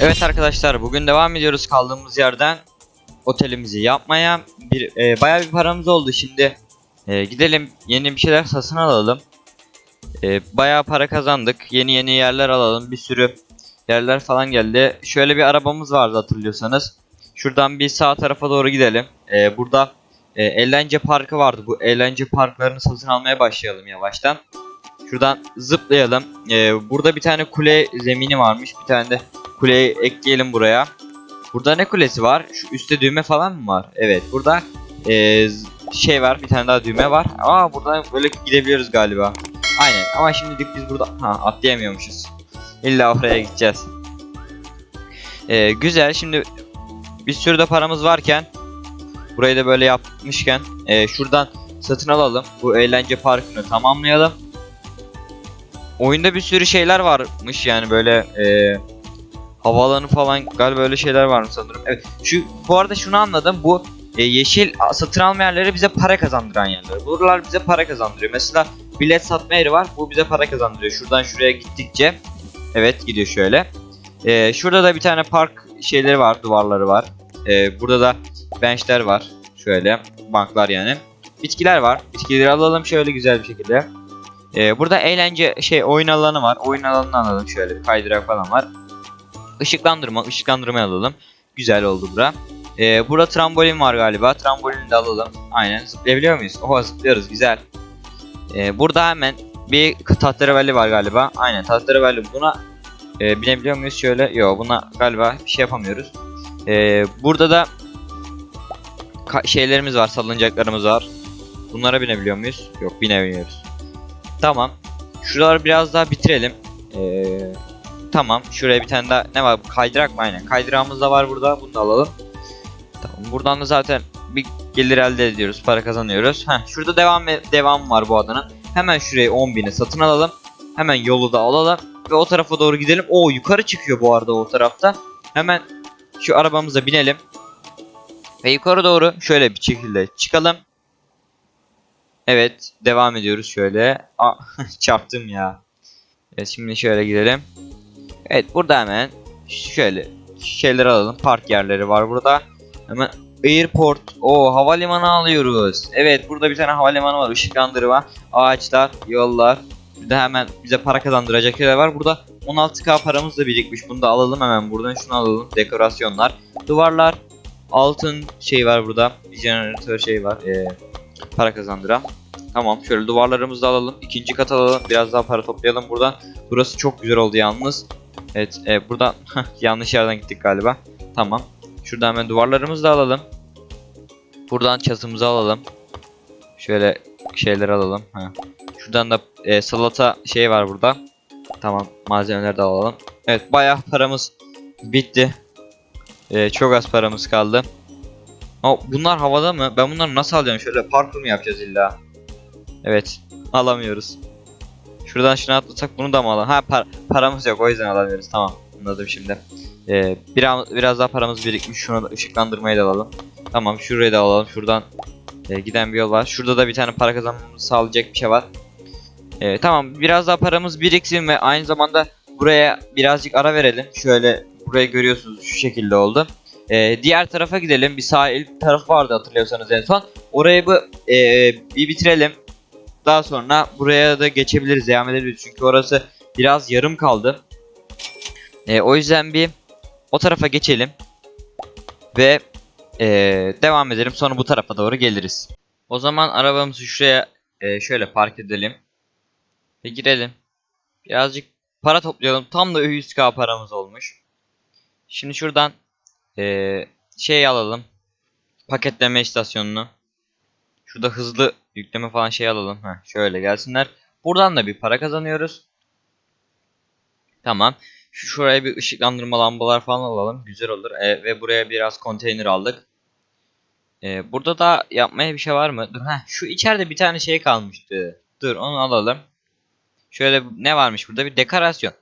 Evet arkadaşlar bugün devam ediyoruz kaldığımız yerden otelimizi yapmaya. Bir e, bayağı bir paramız oldu şimdi. E, gidelim yeni bir şeyler satın alalım. E, bayağı para kazandık. Yeni yeni yerler alalım. Bir sürü yerler falan geldi. Şöyle bir arabamız vardı hatırlıyorsanız. Şuradan bir sağ tarafa doğru gidelim. E, burada e, eğlence parkı vardı. Bu eğlence parklarını satın almaya başlayalım yavaştan. Şuradan zıplayalım. E, burada bir tane kule zemini varmış. Bir tane de kuleyi ekleyelim buraya. Burada ne kulesi var? Şu üstte düğme falan mı var? Evet burada eee, şey var bir tane daha düğme var. Ama buradan böyle gidebiliyoruz galiba. Aynen ama şimdilik biz burada ha, atlayamıyormuşuz. İlla oraya gideceğiz. Eee, güzel şimdi bir sürü de paramız varken burayı da böyle yapmışken eee, şuradan satın alalım. Bu eğlence parkını tamamlayalım. Oyunda bir sürü şeyler varmış yani böyle eee havaalanı falan galiba öyle şeyler var mı sanırım. Evet. Şu bu arada şunu anladım. Bu e, yeşil satın alma yerleri bize para kazandıran yerler. Buralar bize para kazandırıyor. Mesela bilet satma yeri var. Bu bize para kazandırıyor. Şuradan şuraya gittikçe evet gidiyor şöyle. E, şurada da bir tane park şeyleri var, duvarları var. E, burada da benchler var. Şöyle banklar yani. Bitkiler var. Bitkileri alalım şöyle güzel bir şekilde. E, burada eğlence şey oyun alanı var. Oyun alanını alalım şöyle. Bir kaydırak falan var. Işıklandırma, ışıklandırma alalım. Güzel oldu bura. Ee, burada trambolin var galiba. Trambolini de alalım. Aynen. Zıplayabiliyor muyuz? Oha zıplıyoruz. Güzel. Ee, burada hemen bir tahterevalli var galiba. Aynen tahterevalli. Buna e, binebiliyor muyuz? Şöyle. Yok buna galiba bir şey yapamıyoruz. Ee, burada da şeylerimiz var. Salıncaklarımız var. Bunlara binebiliyor muyuz? Yok binemiyoruz. Tamam. Şuraları biraz daha bitirelim. Eee Tamam. Şuraya bir tane daha ne var? Kaydırak mı? Aynen. Kaydırağımız da var burada. Bunu da alalım. Tamam. Buradan da zaten bir gelir elde ediyoruz. Para kazanıyoruz. Heh, şurada devam devam var bu adanın. Hemen şurayı 10.000'e satın alalım. Hemen yolu da alalım. Ve o tarafa doğru gidelim. Oo yukarı çıkıyor bu arada o tarafta. Hemen şu arabamıza binelim. Ve yukarı doğru şöyle bir şekilde çıkalım. Evet. Devam ediyoruz şöyle. Aa, çarptım ya. Evet şimdi şöyle gidelim. Evet burada hemen şöyle şeyler alalım. Park yerleri var burada. Hemen airport. O havalimanı alıyoruz. Evet burada bir tane havalimanı var. Işıklandırma, ağaçlar, yollar. Bir de hemen bize para kazandıracak şeyler var. Burada 16k paramız da birikmiş. Bunu da alalım hemen buradan şunu alalım. Dekorasyonlar, duvarlar, altın şey var burada. Bir jeneratör şey var. Ee, para kazandıran. Tamam şöyle duvarlarımızı da alalım. İkinci kat alalım. Biraz daha para toplayalım buradan. Burası çok güzel oldu yalnız. Evet e, buradan yanlış yerden gittik galiba. Tamam. Şuradan hemen duvarlarımızı da alalım. Buradan çatımızı alalım. Şöyle şeyler alalım. Ha. Şuradan da e, salata şey var burada. Tamam malzemeleri de alalım. Evet bayağı paramız bitti. E, çok az paramız kaldı. Ama bunlar havada mı? Ben bunları nasıl alacağım? Şöyle parkur mu yapacağız illa? Evet. Alamıyoruz. Şuradan şunu atlasak bunu da mı alalım? Ha par- paramız yok o yüzden alamıyoruz. Tamam anladım şimdi. Ee, biraz, biraz daha paramız birikmiş. Şunu da ışıklandırmayı da alalım. Tamam şurayı da alalım. Şuradan e, giden bir yol var. Şurada da bir tane para kazanmamızı sağlayacak bir şey var. Ee, tamam biraz daha paramız biriksin ve aynı zamanda buraya birazcık ara verelim. Şöyle burayı görüyorsunuz şu şekilde oldu. Ee, diğer tarafa gidelim. Bir sahil tarafı vardı hatırlıyorsanız en son. Orayı bu e, bir bitirelim. Daha sonra buraya da geçebiliriz, devam edebiliriz. Çünkü orası biraz yarım kaldı. Ee, o yüzden bir o tarafa geçelim. Ve ee, devam edelim. Sonra bu tarafa doğru geliriz. O zaman arabamızı şuraya ee, şöyle park edelim. Ve girelim. Birazcık para toplayalım. Tam da 100k paramız olmuş. Şimdi şuradan ee, şey alalım. Paketleme istasyonunu. Şurada hızlı yükleme falan şey alalım. Heh, şöyle gelsinler. Buradan da bir para kazanıyoruz. Tamam. Şu şuraya bir ışıklandırma lambalar falan alalım. Güzel olur. E, ve buraya biraz konteyner aldık. E, burada da yapmaya bir şey var mı? Dur heh, şu içeride bir tane şey kalmıştı. Dur onu alalım. Şöyle ne varmış burada? Bir dekorasyon.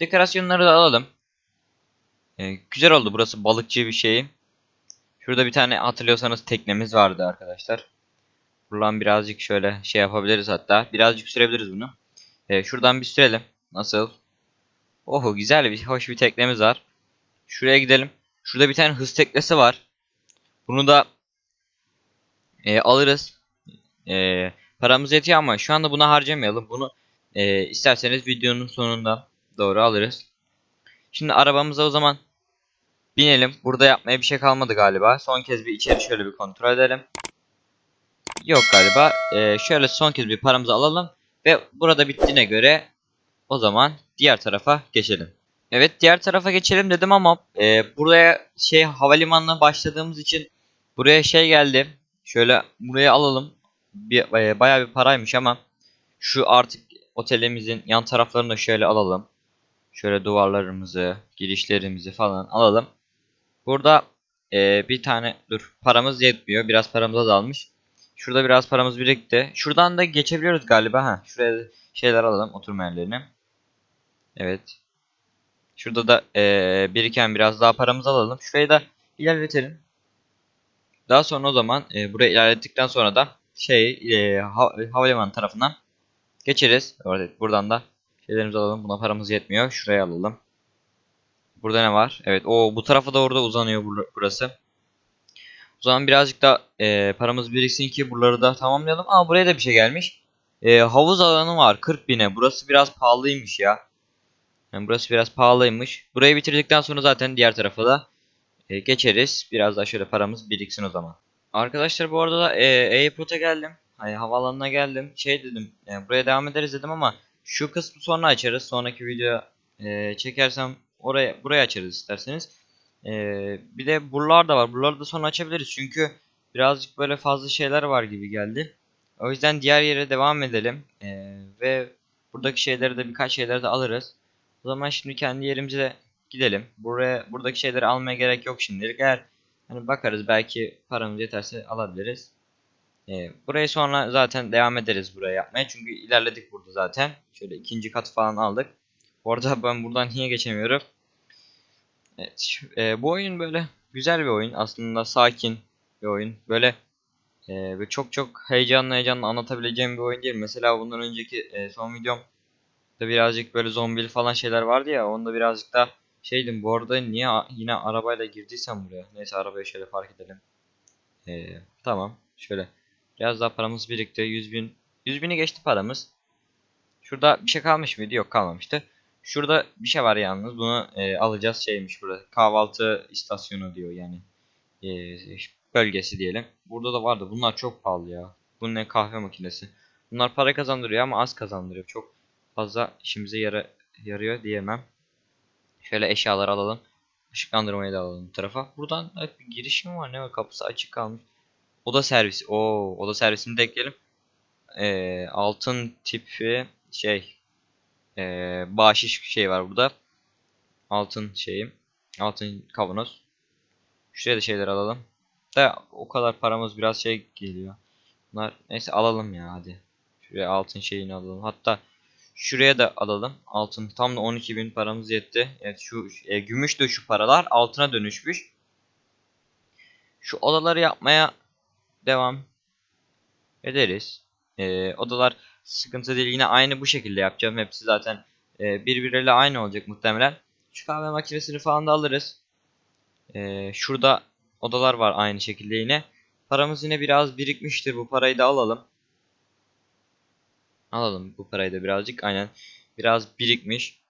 Dekorasyonları da alalım. E, güzel oldu. Burası balıkçı bir şey. Şurada bir tane hatırlıyorsanız teknemiz vardı arkadaşlar. Buradan birazcık şöyle şey yapabiliriz hatta. Birazcık sürebiliriz bunu. Ee, şuradan bir sürelim. Nasıl? Oho güzel bir hoş bir teknemiz var. Şuraya gidelim. Şurada bir tane hız teknesi var. Bunu da e, alırız. E, paramız yetiyor ama şu anda buna harcamayalım. Bunu e, isterseniz videonun sonunda doğru alırız. Şimdi arabamıza o zaman binelim. Burada yapmaya bir şey kalmadı galiba. Son kez bir içeri şöyle bir kontrol edelim. Yok galiba. E, şöyle son kez bir paramızı alalım. Ve burada bittiğine göre o zaman diğer tarafa geçelim. Evet diğer tarafa geçelim dedim ama e, buraya şey havalimanına başladığımız için buraya şey geldi. Şöyle buraya alalım. Bir, e, bayağı bir paraymış ama şu artık otelimizin yan taraflarını da şöyle alalım. Şöyle duvarlarımızı, girişlerimizi falan alalım. Burada e, bir tane dur paramız yetmiyor. Biraz paramız azalmış. Şurada biraz paramız birikti. Şuradan da geçebiliyoruz galiba. Ha, şuraya şeyler alalım oturma yerlerini. Evet. Şurada da eee, biriken biraz daha paramızı alalım. Şurayı da ilerletelim. Daha sonra o zaman eee burayı ilerlettikten sonra da şey eee ha havalimanı tarafından geçeriz. Orada buradan da şeylerimizi alalım. Buna paramız yetmiyor. Şuraya alalım. Burada ne var? Evet. O bu tarafa da orada uzanıyor bur- burası. O zaman birazcık da eee, paramız biriksin ki buraları da tamamlayalım. Aa buraya da bir şey gelmiş. Eee, havuz alanı var 40 bine. Burası biraz pahalıymış ya. Yani burası biraz pahalıymış. Burayı bitirdikten sonra zaten diğer tarafa da e, geçeriz. Biraz daha şöyle paramız biriksin o zaman. Arkadaşlar bu arada da e, Airport'a geldim. Hani havaalanına geldim. Şey dedim e, buraya devam ederiz dedim ama şu kısmı sonra açarız. Sonraki video e, çekersem oraya buraya açarız isterseniz. E, bir de buralar da var. Buraları da sonra açabiliriz. Çünkü birazcık böyle fazla şeyler var gibi geldi. O yüzden diğer yere devam edelim. E, ve buradaki şeyleri de birkaç şeyleri de alırız. O zaman şimdi kendi yerimize gidelim. Buraya buradaki şeyleri almaya gerek yok şimdilik. Eğer hani bakarız belki paramız yeterse alabiliriz. Ee, burayı sonra zaten devam ederiz buraya yapmaya. Çünkü ilerledik burada zaten. Şöyle ikinci kat falan aldık. Bu arada ben buradan niye geçemiyorum? Evet, e, bu oyun böyle güzel bir oyun. Aslında sakin bir oyun. Böyle e, çok çok heyecanlı heyecanlı anlatabileceğim bir oyun değil. Mesela bundan önceki e, son videom da birazcık böyle zombili falan şeyler vardı ya onda birazcık da şeydim. Bu arada niye yine arabayla girdiysem buraya? Neyse arabayı şöyle park edelim. Ee, tamam şöyle. Biraz daha paramız birikti. 100 bin 100 bini geçti paramız. Şurada bir şey kalmış mıydı? Yok kalmamıştı şurada bir şey var yalnız bunu e, alacağız şeymiş burada kahvaltı istasyonu diyor yani e, bölgesi diyelim burada da vardı bunlar çok pahalı ya bu ne kahve makinesi bunlar para kazandırıyor ama az kazandırıyor çok fazla işimize yara yarıyor diyemem. Şöyle eşyaları alalım. Işıklandırmayı da alalım bu tarafa. Buradan evet, bir giriş mi var ne var kapısı açık kalmış. Oda servisi. Oo, oda servisini de ekleyelim. Ee, altın tipi şey ee, bahşiş şey var burada. Altın şeyim. Altın kavanoz. Şuraya da şeyler alalım. Da o kadar paramız biraz şey geliyor. Bunlar neyse alalım ya hadi. Şuraya altın şeyini alalım. Hatta Şuraya da alalım. Altın tam da 12.000 paramız yetti. Evet şu e, gümüş de şu paralar altına dönüşmüş. Şu odaları yapmaya devam ederiz. E, odalar sıkıntı değil. Yine aynı bu şekilde yapacağım. Hepsi zaten e, birbirleriyle aynı olacak muhtemelen. Şu kahve makinesini falan da alırız. E, şurada odalar var aynı şekilde yine. Paramız yine biraz birikmiştir. Bu parayı da alalım. Alalım bu parayı da birazcık. Aynen. Biraz birikmiş.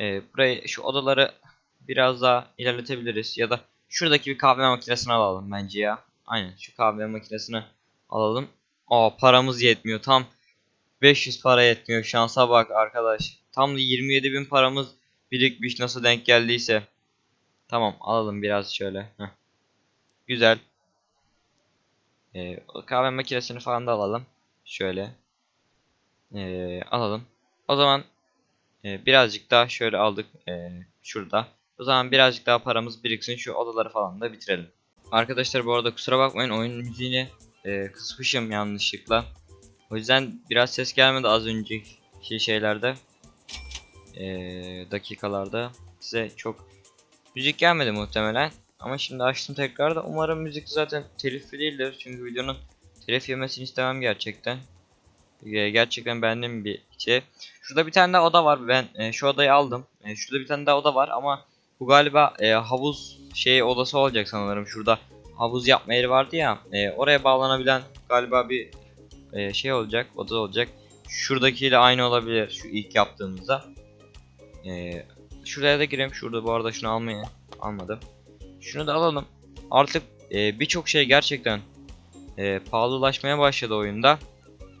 Ee, burayı şu odaları biraz daha ilerletebiliriz. Ya da şuradaki bir kahve makinesini alalım bence ya. Aynen şu kahve makinesini alalım. Aa paramız yetmiyor. Tam 500 para yetmiyor. Şansa bak arkadaş. Tam da 27 bin paramız birikmiş nasıl denk geldiyse. Tamam alalım biraz şöyle. Heh. Güzel. Ee, kahve makinesini falan da alalım. Şöyle. Ee, alalım. O zaman e, birazcık daha şöyle aldık e, şurada. O zaman birazcık daha paramız biriksin şu odaları falan da bitirelim. Arkadaşlar bu arada kusura bakmayın oyun müziğini e, kısmışım yanlışlıkla. O yüzden biraz ses gelmedi az önceki şeylerde. E, dakikalarda. Size çok müzik gelmedi muhtemelen. Ama şimdi açtım tekrar da umarım müzik zaten telifli değildir. Çünkü videonun telif yemesini istemem gerçekten. Ee, gerçekten beğendiğim bir şey. Şurada bir tane daha oda var. Ben e, şu odayı aldım. E, şurada bir tane daha oda var ama Bu galiba e, havuz şey odası olacak sanırım. Şurada havuz yapma yeri vardı ya. e, oraya bağlanabilen galiba bir e, şey olacak, oda olacak. Şuradakiyle aynı olabilir şu ilk yaptığımızda. E, şuraya da gireyim. Şurada bu arada şunu almayı almadım. Şunu da alalım. Artık e, birçok şey gerçekten e, pahalılaşmaya başladı oyunda.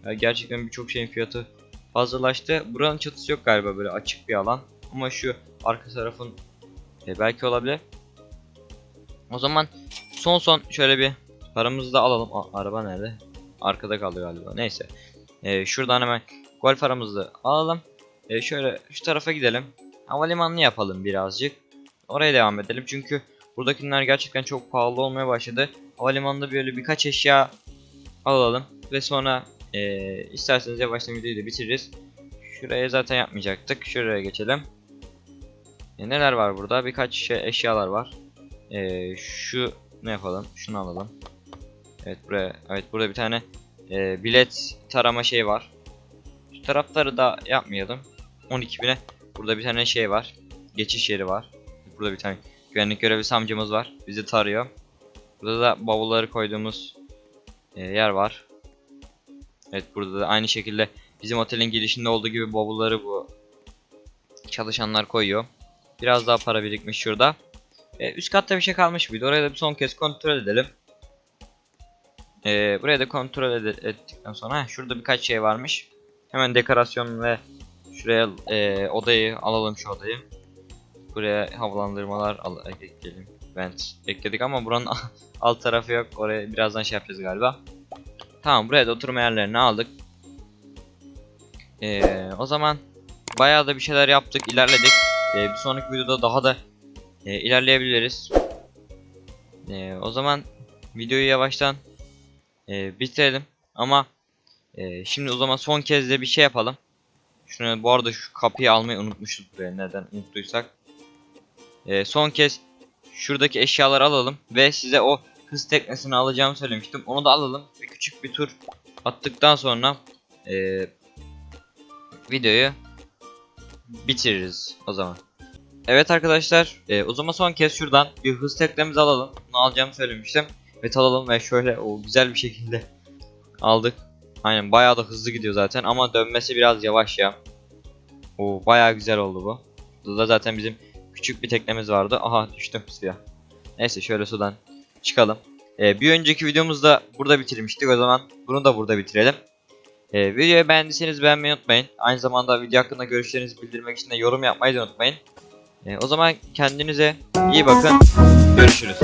Ya gerçekten birçok şeyin fiyatı fazlalaştı. Buranın çatısı yok galiba böyle açık bir alan. Ama şu arka tarafın e, belki olabilir. O zaman son son şöyle bir paramızı da alalım. Aa, araba nerede? Arkada kaldı galiba. Neyse. E, şuradan hemen golf aramızı alalım. E, şöyle şu tarafa gidelim. Havalimanını yapalım birazcık. Oraya devam edelim çünkü buradakiler gerçekten çok pahalı olmaya başladı. Havalimanında böyle birkaç eşya alalım ve sonra e, isterseniz yavaştan videoyu da bitiririz. Şuraya zaten yapmayacaktık. Şuraya geçelim. E, neler var burada? Birkaç şey eşyalar var. E, şu ne yapalım? Şunu alalım. Evet buraya evet burada bir tane e, bilet tarama şey var. Şu tarafları da yapmayalım. 12.000'e burada bir tane şey var. Geçiş yeri var. Burada bir tane güvenlik görevlisi amcamız var. Bizi tarıyor. Burada da bavulları koyduğumuz e, yer var. Evet burada da aynı şekilde bizim otelin girişinde olduğu gibi bavulları bu çalışanlar koyuyor. Biraz daha para birikmiş şurada. E, üst katta bir şey kalmış mıydı? Oraya da bir son kez kontrol edelim. E, buraya da kontrol ed- ettikten sonra heh, şurada birkaç şey varmış. Hemen dekorasyon ve şuraya e, odayı alalım şu odayı. Buraya havalandırmalar al ekleyelim. Vent ekledik ama buranın alt tarafı yok. Oraya birazdan şey yapacağız galiba. Tamam buraya da oturma yerlerini aldık. Ee, o zaman bayağı da bir şeyler yaptık, ilerledik. Ee, bir sonraki videoda daha da e, ilerleyebiliriz. Ee, o zaman videoyu yavaştan e, bitirelim. Ama e, şimdi o zaman son kez de bir şey yapalım. Şunu bu arada şu kapıyı almayı unutmuştuk buraya neden unuttuysak. Ee, son kez şuradaki eşyaları alalım ve size o hız teknesini alacağımı söylemiştim. Onu da alalım ve küçük bir tur attıktan sonra eee, videoyu bitiririz o zaman. Evet arkadaşlar eee, o zaman son kez şuradan bir hız teknemizi alalım. Bunu alacağımı söylemiştim. Ve alalım ve şöyle o güzel bir şekilde aldık. Aynen bayağı da hızlı gidiyor zaten ama dönmesi biraz yavaş ya. O bayağı güzel oldu bu. Burada da zaten bizim küçük bir teknemiz vardı. Aha düştüm suya. Neyse şöyle sudan çıkalım. Ee, bir önceki videomuzda burada bitirmiştik. O zaman bunu da burada bitirelim. Ee, videoyu beğendiyseniz beğenmeyi unutmayın. Aynı zamanda video hakkında görüşlerinizi bildirmek için de yorum yapmayı da unutmayın. Ee, o zaman kendinize iyi bakın. Görüşürüz.